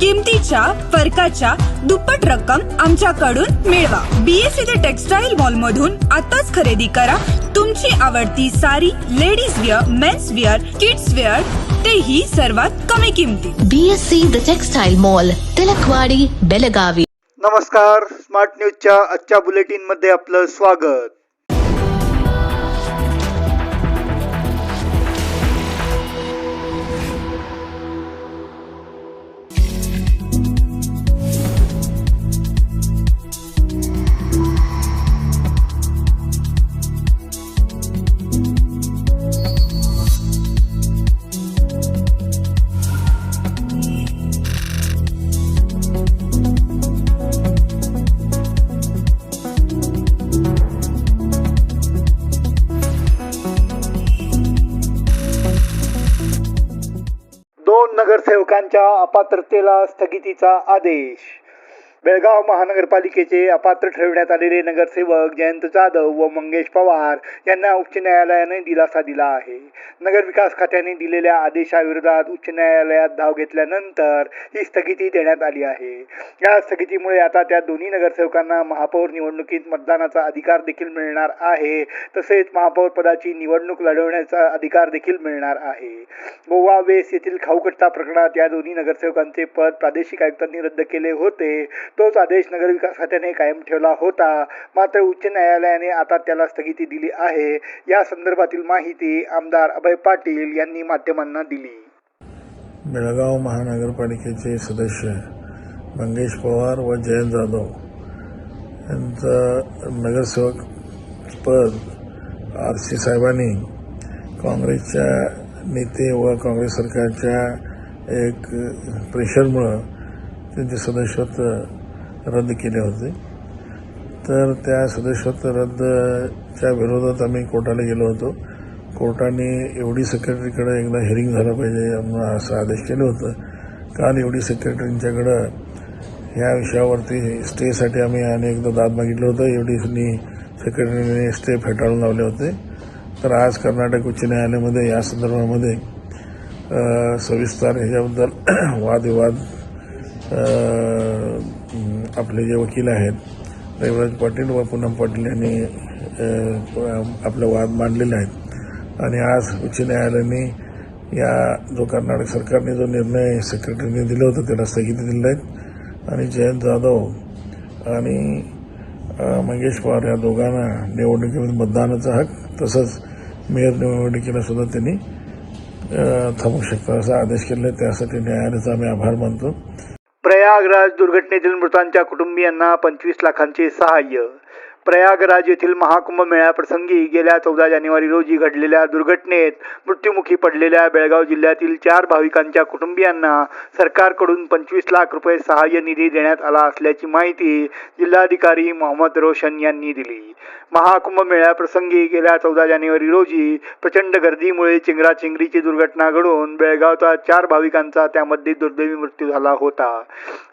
किमतीच्या फरकाच्या दुप्पट रक्कम आमच्याकडून मिळवा. बीएससी ते टेक्सटाईल मॉल मधून आताच खरेदी करा. तुमची आवडती सारी ladies wear men's wear kids wear तेही सर्वात कमी किमतीत BSc The Textile Mall, Tilakwadi Belagavi. नमस्कार. स्मार्ट न्यूजच्या आजच्या बुलेटिनमध्ये आपलं स्वागत. नगरसेवकांच्या अपात्रतेला स्थगितीचा आदेश. बेळगाव महानगरपालिकेचे अपात्र ठरविण्यात आलेले नगरसेवक जयंत जाधव व मंगेश पवार यांना उच्च न्यायालयाने दिलासा दिला आहे. नगरविकास खात्याने दिलेल्या आदेशाविरोधात उच्च न्यायालयात धाव घेतल्यानंतर ही स्थगिती देण्यात आली आहे. या स्थगितीमुळे आता त्या दोन्ही नगरसेवकांना महापौर निवडणुकीत मतदानाचा अधिकार देखील मिळणार आहे. तसेच महापौर पदाची निवडणूक लढवण्याचा अधिकार देखील मिळणार आहे. गोवा वेस्ट येथील खाऊकट्टा प्रकरणात या दोन्ही नगरसेवकांचे पद प्रादेशिक आयुक्तांनी रद्द केले होते. तोच आदेश नगरविकास खात्याने कायम ठेवला होता. मात्र उच्च न्यायालयाने आता त्याला स्थगिती दिली आहे. या संदर्भातील माहिती आमदार अभय पाटील यांनी माध्यमांना दिली. बेळगाव महानगरपालिकेचे सदस्य मंगेश पवार व जयंत जाधव यांचं नगरसेवक पद आर सी साहेबांनी काँग्रेसच्या नेते व काँग्रेस सरकारच्या एक प्रेशरमुळं त्यांचे सदस्यत्व रद्द केले होते. तर त्या सदस्यत्व रद्दच्या विरोधात आम्ही कोर्टाला गेलो होतो. कोर्टाने एवढी सेक्रेटरीकडे एकदा हिअरिंग झालं पाहिजे म्हणून असं आदेश केलं होतं. काल एवढी सेक्रेटरींच्याकडं ह्या विषयावरती स्टेसाठी आम्ही अनेकदा दाद मागितलं होतं. एवढी सेक्रेटरीने स्टे फेटाळून लावले होते. तर आज कर्नाटक उच्च न्यायालयामध्ये या संदर्भामध्ये सविस्तर ह्याच्याबद्दल वादविवाद आपले जे वकील आहेत रविराज पाटील व पूनम पाटील यांनी आपला वाद मांडलेले आहेत आणि आज उच्च न्यायालयाने या जो कर्नाटक सरकारने जो निर्णय सेक्रेटरीने दिला होता त्याला स्थगिती दिलेला आहेत आणि जयंत जाधव आणि मंगेश पवार या दोघांना निवडणुकीमध्ये मतदानाचा हक तसंच मेयर निवडणुकीला सुद्धा त्यांनी थांबू शकतात असा आदेश केला आहे. त्यासाठी न्यायालयाचा आम्ही आभार मानतो. प्रयागराज दुर्घटनेतील मृतांच्या कुटुंबियांना पंचवीस लाखांचे सहाय्य प्रयागराज येथील महाकुंभ मेळ्याप्रसंगी गेल्या चौदा जानेवारी रोजी घडलेल्या दुर्घटनेत मृत्युमुखी पडलेल्या बेळगाव जिल्ह्यातील चार भाविकांच्या कुटुंबियांना सरकारकडून पंचवीस लाख रुपये सहाय्य निधी देण्यात आला असल्याची माहिती जिल्हाधिकारी मोहम्मद रोशन यांनी दिली. महाकुंभ मेळ्याप्रसंगी गेल्या चौदा जानेवारी रोजी प्रचंड गर्दीमुळे चिंगराचिंगरीची दुर्घटना घडून बेळगावचा चार भाविकांचा त्यामध्ये दुर्दैवी मृत्यू झाला होता.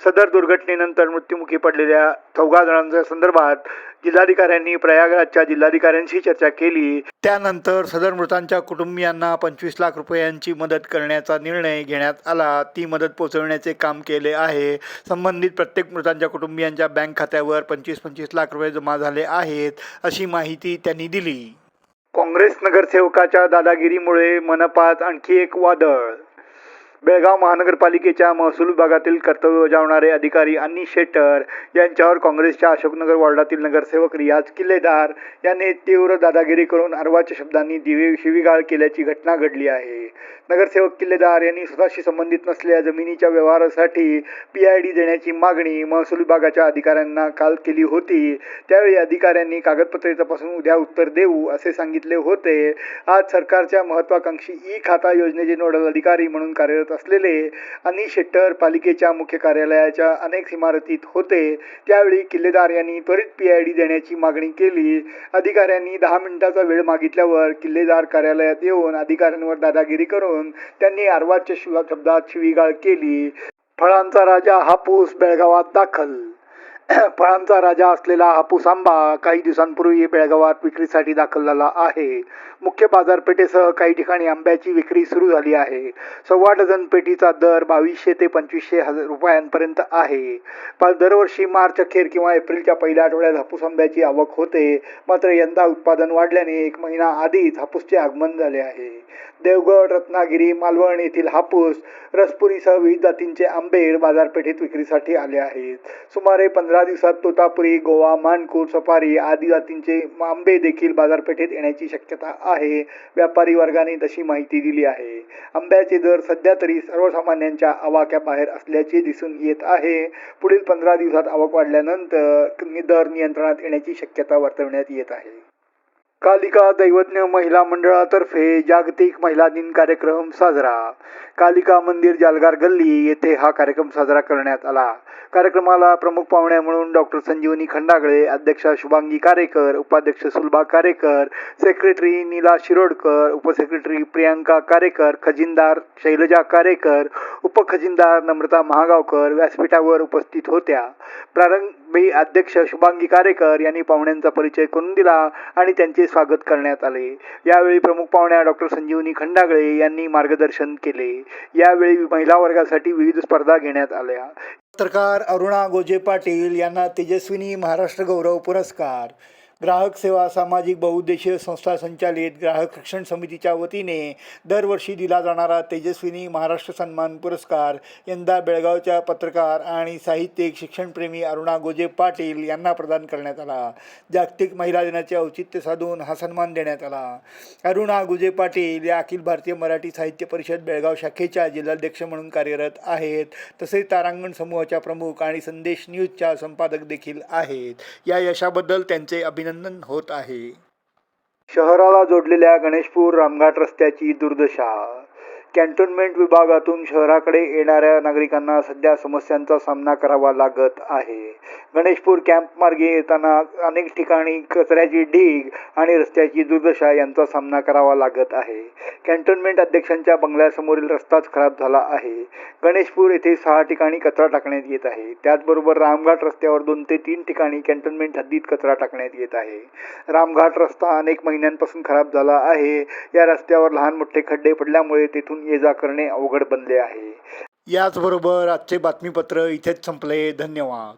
सदर दुर्घटनेनंतर मृत्युमुखी पडलेल्या चौघा जणांच्या संदर्भात जिल्हाधिकाऱ्यांनी प्रयागराजच्या जिल्हाधिकाऱ्यांशी चर्चा केली. त्यानंतर सदर मृतांच्या कुटुंबियांना पंचवीस लाख रुपयांची मदत करण्याचा निर्णय घेण्यात आला. ती मदत पोहोचवण्याचे काम केले आहे. संबंधित प्रत्येक मृतांच्या कुटुंबियांच्या बँक खात्यावर पंचवीस पंचवीस लाख रुपये जमा झाले आहेत अशी माहिती त्यांनी दिली. काँग्रेस नगरसेवकाच्या दादागिरीमुळे मनपात आणखी एक वादळ बेळगाव महानगरपालिकेच्या महसूल विभागातील कर्तव्य बजावणारे अधिकारी अनिश शेट्टर यांच्यावर काँग्रेसच्या अशोकनगर वॉर्डातील नगरसेवक रियाज किल्लेदार यांनी तीव्र दादागिरी करून अर्वाच्या शब्दांनी दिवे शिवीगाळ केल्याची घटना घडली आहे. नगरसेवक किल्लेदार यांनी स्वतःशी संबंधित नसलेल्या जमिनीच्या व्यवहारासाठी पी आय डी देण्याची मागणी महसूल विभागाच्या अधिकाऱ्यांना काल केली होती. त्यावेळी अधिकाऱ्यांनी कागदपत्रे तपासून उद्या उत्तर देऊ असे सांगितले होते. आज सरकारच्या महत्वाकांक्षी ई खाता योजनेचे नोडल अधिकारी म्हणून कार्यरत असलेले अनिश शेट्टर पालिकेच्या मुख्य कार्यालयाच्या अनेक इमारतीत होते. त्यावेळी किल्लेदार यांनी त्वरित पी आय डी देण्याची मागणी केली. अधिकाऱ्यांनी दहा मिनिटाचा वेळ मागितल्यावर किल्लेदार कार्यालयात येऊन अधिकाऱ्यांवर दादागिरी करून त्यांनी अर्वाच्य शिवा शब्दात शिवीगाळ केली. फळांचा राजा हापूस बेळगावात दाखल फळांचा राजा असलेला हापूस आंबा काही दिवसांपूर्वी बेळगावात विक्रीसाठी दाखल झाला आहे. मुख्य बाजारपेठेसह काही ठिकाणी आंब्याची विक्री सुरू झाली आहे. सव्वा डझन पेटीचा दर बावीसशे ते पंचवीसशे हजार रुपयांपर्यंत आहे. पण दरवर्षी मार्च अखेर किंवा एप्रिलच्या पहिल्या आठवड्यात हापूस आंब्याची आवक होते. मात्र यंदा उत्पादन वाढल्याने एक महिना आधीच हापूसचे आगमन झाले आहे. देवगड रत्नागिरी मालवण येथील हापूस रसपुरीसह विविध जातींचे आंबे बाजारपेठेत विक्रीसाठी आले आहेत. सुमारे पंधरा पंधरा दिवसात तोतापुरी गोवा मानकूर सफारी आदी जातींचे आंबे देखील बाजारपेठेत येण्याची शक्यता आहे. व्यापारी वर्गाने तशी माहिती दिली आहे. आंब्याचे दर सध्या तरी सर्वसामान्यांच्या आवाक्याबाहेर असल्याचे दिसून येत आहे. पुढील पंधरा दिवसात आवक वाढल्यानंतर दर नियंत्रणात येण्याची शक्यता वर्तवण्यात येत आहे. कालिका दैवज्ञ महिला मंडळातर्फे जागतिक महिला दिन कार्यक्रम साजरा. कालिका मंदिर जालगार गल्ली येथे हा कार्यक्रम साजरा करण्यात आला. कार्यक्रमाला प्रमुख पाहुण्या म्हणून डॉक्टर संजीवनी खंडागळे अध्यक्षा शुभांगी कारेकर उपाध्यक्ष सुलभा कारेकर सेक्रेटरी नीला शिरोडकर उपसेक्रेटरी प्रियांका कारेकर खजिनदार शैलजा कारेकर उपखजिनदार नम्रता महागावकर व्यासपीठावर उपस्थित होत्या. प्रारंभी अध्यक्ष शुभांगी कारेकर यांनी पाहुण्यांचा परिचय करून दिला आणि त्यांचे स्वागत करण्यात आले. यावेळी प्रमुख पाहुण्या डॉक्टर संजीवनी खंडागळे यांनी मार्गदर्शन केले. यावेळी महिला वर्गासाठी विविध स्पर्धा घेण्यात आल्या. पत्रकार अरुणा गोजे पाटील यांना तेजस्विनी महाराष्ट्र गौरव पुरस्कार. ग्राहक सेवा सामाजिक बहुउद्देशीय संस्था संचालित ग्राहक रक्षण समितीच्या वतीने दरवर्षी दिला जाणारा तेजस्विनी महाराष्ट्र सन्मान पुरस्कार यंदा बेळगावच्या पत्रकार आणि साहित्यिक शिक्षणप्रेमी अरुणा गोजे पाटील यांना प्रदान करण्यात आला. जागतिक महिला दिनाचे औचित्य साधून हा सन्मान देण्यात आला. अरुणा गुजे पाटील या अखिल भारतीय मराठी साहित्य परिषद बेळगाव शाखेच्या जिल्हाध्यक्ष म्हणून कार्यरत आहेत. तसेच तारांगण समूहाच्या प्रमुख आणि संदेश न्यूजच्या संपादक देखील आहेत. या यशाबद्दल त्यांचे अभिनंदन होत आहे. शहराला जोडलेल्या गणेशपूर रामघाट रस्त्याची दुर्दशा. कॅन्टोन्मेंट विभागातून शहराकडे येणाऱ्या नागरिकांना सध्या समस्यांचा सामना करावा लागत आहे. गणेशपूर कॅम्प मार्गे येताना अनेक ठिकाणी कचऱ्याची ढीग आणि रस्त्याची दुर्दशा यांचा सामना करावा लागत आहे. कॅन्टोन्मेंट अध्यक्षांच्या बंगल्यासमोरील रस्ताच खराब झाला आहे. गणेशपूर येथे सहा ठिकाणी कचरा टाकण्यात येत आहे. त्याचबरोबर रामघाट रस्त्यावर दोन ते तीन ठिकाणी कॅन्टोन्मेंट हद्दीत कचरा टाकण्यात येत आहे. रामघाट रस्ता अनेक महिन्यांपासून खराब झाला आहे. या रस्त्यावर लहान मोठे खड्डे पडल्यामुळे तेथून ये जा करणे अवघड बनले आहे. याचबरोबर आजचे बातमीपत्र इथेच संपले. धन्यवाद.